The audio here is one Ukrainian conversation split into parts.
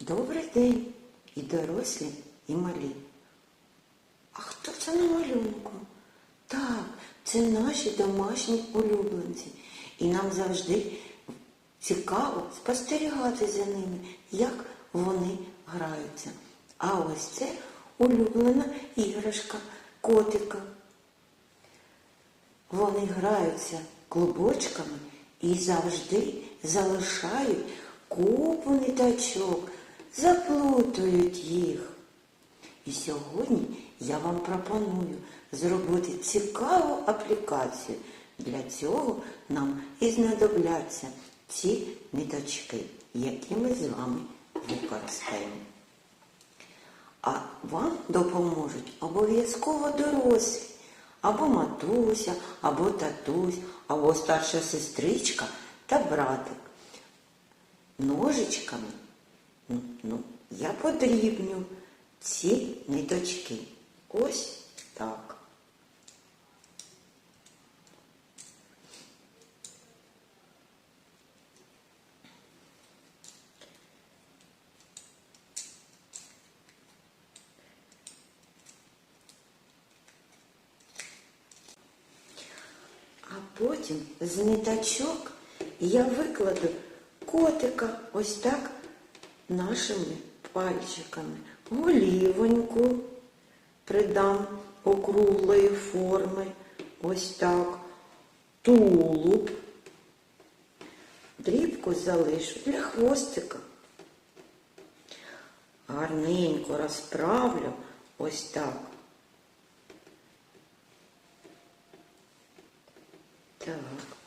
Добрий день і дорослі, і малі. А хто це на малюнку? Так, це наші домашні улюбленці. І нам завжди цікаво спостерігати за ними, як вони граються. А ось це улюблена іграшка котика. Вони граються клубочками і завжди залишають купу ниточок, заплутують їх. І сьогодні я вам пропоную зробити цікаву аплікацію. Для цього нам і знадобляться ці ниточки, які ми з вами використаємо. А вам допоможуть обов'язково дорослі, або матуся, або татусь, або старша сестричка та братик. Ножичками ну, ну, я подрібню ці ниточки. Ось так. А потім з ниточок я викладу котика ось так нашими пальчиками. Голівоньку придам округлої форми, ось так, тулуб. Дрібку залишу для хвостика. Гарненько розправлю ось так. Так,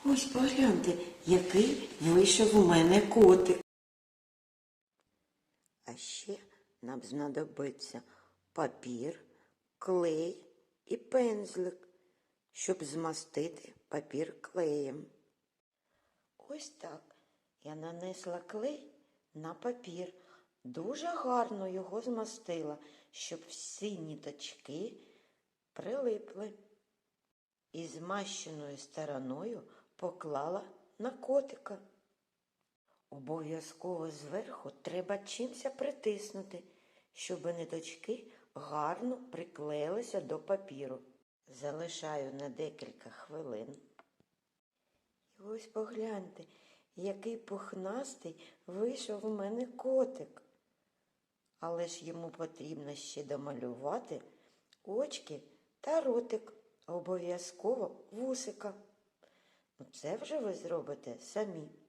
ось погляньте, який вийшов у мене котик. А ще нам знадобиться папір, клей і пензлик, щоб змастити папір клеєм. Ось так я нанесла клей на папір, дуже гарно його змастила, щоб всі ніточки прилипли і змащеною стороною поклала на котика. Обов'язково зверху треба чимся притиснути, щоб ниточки гарно приклеїлися до папіру. Залишаю на декілька хвилин. І ось погляньте, який пухнастий вийшов у мене котик. Але ж йому потрібно ще домалювати очки та ротик, обов'язково вусика. Ну, це вже ви зробите самі.